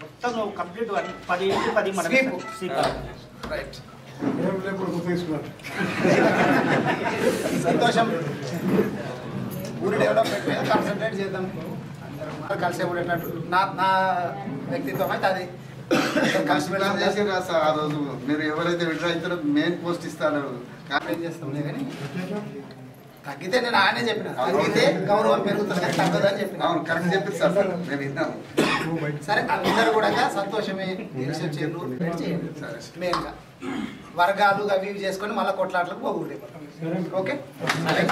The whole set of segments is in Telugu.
మొత్తం కంప్లీట్ పది పది రైట్ సంతోషం ఊరి డెవలప్మెంట్ మీద కాన్సన్ట్రేట్ చేద్దాం అందరం కలిసి ఉండేటట్టు నా నా వ్యక్తిత్వం అయితే అది కలిసి విడ్రా చేసి రా సార్ ఆ రోజు మీరు ఎవరైతే విడ్రా అవుతారో మెయిన్ పోస్ట్ ఇస్తారు ఏం చేస్తాంలే కానీ తగ్గితే నేను ఆయనే చెప్పిన. తగ్గితే గౌరవం పెరుగుతుంది తగ్గదని చెప్పిన. అవును కరెక్ట్ చెప్పారు సార్. మేము విన్నాము. సరే అందరూ కూడా సంతోషమే. తెలిసి చేయండి మెయిన్గా. వర్గాలు అవి ఇవి చేసుకొని మళ్ళీ కొట్లాట్లకు పోకూడదు. ఓకే? సరే.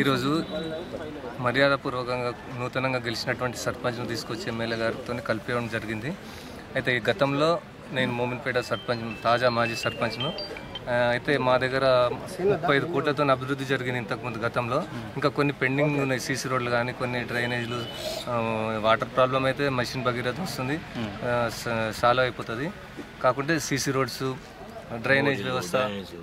ఈరోజు మర్యాదపూర్వకంగా నూతనంగా గెలిచినటువంటి సర్పంచ్ను తీసుకొచ్చి ఎమ్మెల్యే గారితో కలిపేయడం జరిగింది. అయితే ఈ గతంలో నేను మోమిన్పేట సర్పంచ్ తాజా మాజీ సర్పంచ్ను. అయితే మా దగ్గర ముప్పై ఐదు కోట్లతో అభివృద్ధి జరిగింది ఇంతకుముందు గతంలో. ఇంకా కొన్ని పెండింగ్ ఉన్నాయి సీసీ రోడ్లు కానీ కొన్ని డ్రైనేజీలు. వాటర్ ప్రాబ్లం అయితే మషిన్ భగీరథ వస్తుంది. సాల్వ్ అయిపోతుంది. కాకుంటే సీసీ రోడ్స్ డ్రైనేజ్ వ్యవస్థ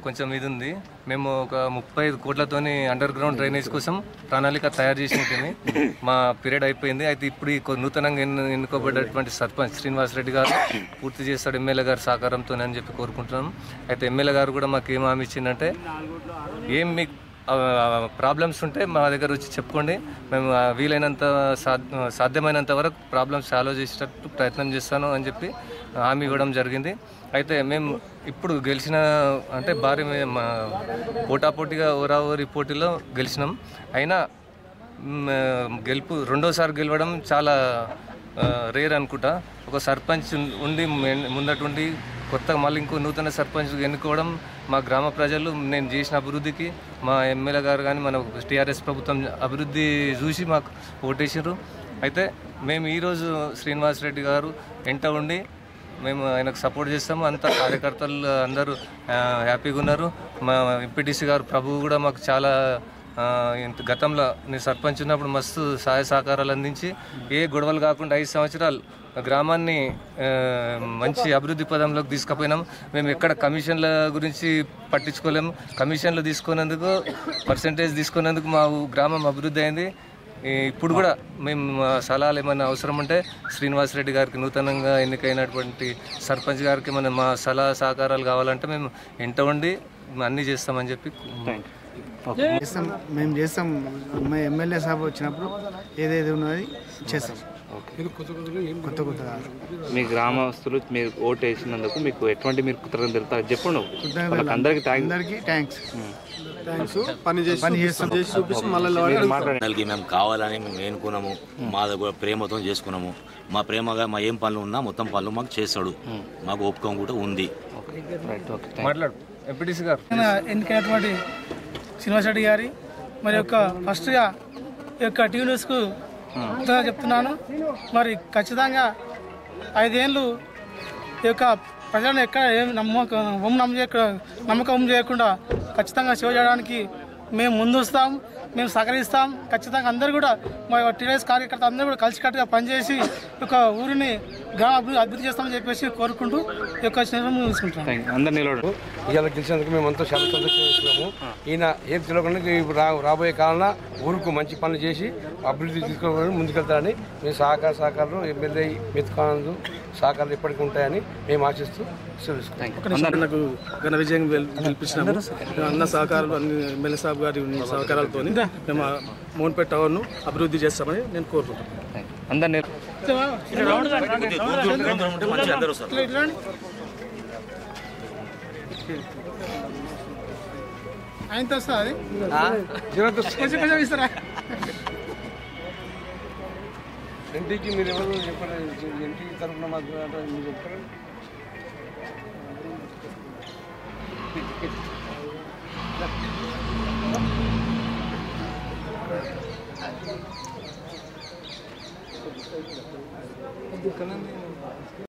కొంచెం ఇది ఉంది మేము ఒక ముప్పై ఐదు కోట్లతోని అండర్ గ్రౌండ్ డ్రైనేజ్ కోసం ప్రణాళిక తయారు చేసినట్టు మా పీరియడ్ అయిపోయింది. అయితే ఇప్పుడు ఈ నూతనంగా ఎన్ను- ఎన్నుకోబడ్డటువంటి సర్పంచ్ శ్రీనివాస్ రెడ్డి గారు పూర్తి చేస్తాడు ఎమ్మెల్యే గారి సహకారంతో అని చెప్పి కోరుకుంటున్నాం. అయితే ఎమ్మెల్యే గారు కూడా మాకు ఏం హామీ ఇచ్చిందంటే ఏం మీకు ప్రాబ్లమ్స్ ఉంటే మా దగ్గర వచ్చి చెప్పుకోండి. మేము వీలైనంత సాధ్యమైనంత వరకు ప్రాబ్లమ్స్ సాల్వ్ చేసేటట్టు ప్రయత్నం చేస్తాను అని చెప్పి హామీ ఇవ్వడం జరిగింది. అయితే మేము ఇప్పుడు గెలిచిన అంటే భారీ మా పోటాపోటీగా ఓరావరి పోటీలో గెలిచినాం. అయినా గెలుపు రెండోసారి గెలవడం చాలా రేర్ అనుకుంటా. ఒక సర్పంచ్ ఉండి మెన్- ముందటుండి కొత్తగా మళ్ళీ ఇంకో నూతన సర్పంచ్ ఎన్నుకోవడం మా గ్రామ ప్రజలు నేను చేసిన అభివృద్ధికి మా ఎమ్మెల్యే గారు కానీ మన టీఆర్ఎస్ ప్రభుత్వం అభివృద్ధి చూసి మాకు ఓటేసారు అయితే మేము ఈరోజు శ్రీనివాస్ రెడ్డి గారు ఎంట ఉండి మేము ఆయనకు సపోర్ట్ చేస్తాము. అంత కార్యకర్తలు అందరూ హ్యాపీగా ఉన్నారు. మా ఎంపీటీసీ గారు ప్రభువు కూడా మాకు చాలా గతంలో నేను సర్పంచ్ ఉన్నప్పుడు మస్తు సహాయ సహకారాలు అందించి ఏ గొడవలు కాకుండా ఐదు సంవత్సరాలు గ్రామాన్ని మంచి అభివృద్ధి పదంలోకి తీసుకుపోయినాం. మేము ఎక్కడ కమిషన్ల గురించి పట్టించుకోలేము. కమిషన్లు తీసుకున్నందుకు పర్సంటేజ్ తీసుకున్నందుకు మా ఊ- గ్రామం అభివృద్ధి అయింది. ఈ ఇప్పుడు కూడా మేము మా సలహాలు ఏమైనా అవసరం ఉంటే శ్రీనివాస్ రెడ్డి గారికి నూతనంగా ఎన్నికైనటువంటి సర్పంచ్ గారికి మన మా సలహా సహకారాలు కావాలంటే మేము ఇంట ఉండి అన్నీ చేస్తామని చెప్పి చేస్తాం. మేము చేస్తాం. మా ఎమ్మెల్యే సాబ్ వచ్చినప్పుడు ఏదేది ఉన్నది చేస్తాం. కొత్త కొత్త మీ గ్రామస్తులు మీరు ఓటు వేసినందుకు మీకు ఎటువంటి మీరు కృతజ్ఞతలు తెలుపుతారు? చెప్పండి వాళ్ళకి అందరికి థ్యాంక్స్. అందరికీ థ్యాంక్స్. పని చేసి పని చేసి చూపించి మళ్ళీ మేము కావాలని మేము ఎన్నుకున్నాము మా దగ్గర ప్రేమతో చేసుకున్నాము. మా ప్రేమగా మా ఏం పనులు ఉన్నా మొత్తం పనులు మాకు చేస్తాడు. మాకు ఓపికం కూడా ఉంది. మాట్లాడు. ఎంపీటీసీ గారు. ఎన్నికైనటువంటి శ్రీనివాస్ రెడ్డి గారి మరి యొక్క ఫస్ట్గా ఈ యొక్క టీవీ న్యూస్కు చెప్తున్నాను. మరి ఖచ్చితంగా ఐదేళ్ళు ఈ యొక్క ప్రజలను ఎక్కడ ఏం నమ్మకం నమ్మకం చేయకుండా ఖచ్చితంగా సేవ చేయడానికి మేము ముందు వస్తాం మేము సహకరిస్తాం. ఖచ్చితంగా అందరూ కూడా మా టీఆర్ఎస్ కార్యకర్త అందరూ కూడా కలిసికట్టుగా పనిచేసి ఒక ఊరిని అభివృద్ధి అభివృద్ధి చేస్తామని చెప్పేసి కోరుకుంటూ ఈ యొక్క స్నేహం తీసుకుంటాం థ్యాంక్ అందరు నిలబడు ఇవాళ గెలిచినందుకు మేము అంతా చాలా సంతోషం చేస్తున్నాము ఈయన ఏం తెలియకుండా రాబోయే కాలంలో ఊరుకు మంచి పనులు చేసి అభివృద్ధి తీసుకోవడం ముందుకెళ్తారని మేము సహకార సహకారాలు ఎమ్మెల్యే మెతుకానందు సహకారాలు ఎప్పటికీ ఉంటాయని మేము ఆశిస్తూ నాకు ఘన విజయం గెలిపించినాము అన్న సహకారాలు అన్ని ఎమ్మెల్యే సాబ్ గారి సహకారాలతో మేము మోన్పేట టవర్ను అభివృద్ధి చేస్తామని నేను కోరుకుంటున్నాను. అందరు నేర్ ఆయనతో వస్తా అది కొంచెం కొంచెం ఇస్తారా ఎన్టీకి మీరు ఎవరు చెప్పండి ఎన్టీ తరఫున మాకు అంటే మీరు చెప్తారు Estoy